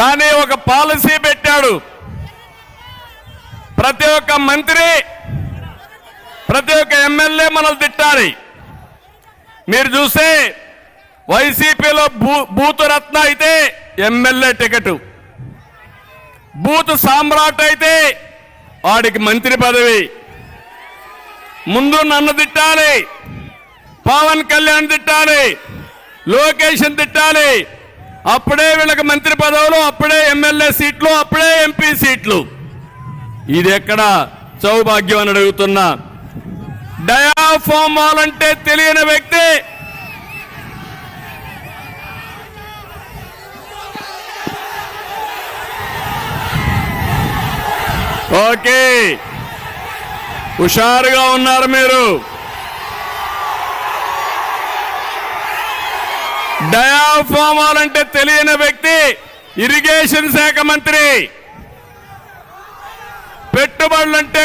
కానీ ఒక పాలసీ పెట్టాడు. ప్రతి ఒక్క మంత్రి ప్రతి ఒక్క ఎమ్మెల్యే మనల్ని తిట్టాలి. మీరు చూస్తే వైసీపీలో భూ భూతురత్న అయితే ఎమ్మెల్యే టికెట్. బూత్ సామ్రాట్ అయితే వాడికి మంత్రి పదవి. ముందు నన్ను తిట్టాలి పవన్ కళ్యాణ్ తిట్టాలి లోకేష్ తిట్టాలి అప్పుడే వీళ్ళకి మంత్రి పదవులు అప్పుడే ఎమ్మెల్యే సీట్లు అప్పుడే ఎంపీ సీట్లు. ఇది ఎక్కడ సౌభాగ్యం అని అడుగుతున్నా డయాఫామాల్ అంటే తెలియని వ్యక్తి. ఓకే. హుషారుగా ఉన్నారు మీరు. డయాఫామాల్ అంటే తెలియని వ్యక్తి ఇరిగేషన్ శాఖ మంత్రి. పెట్టుబడులంటే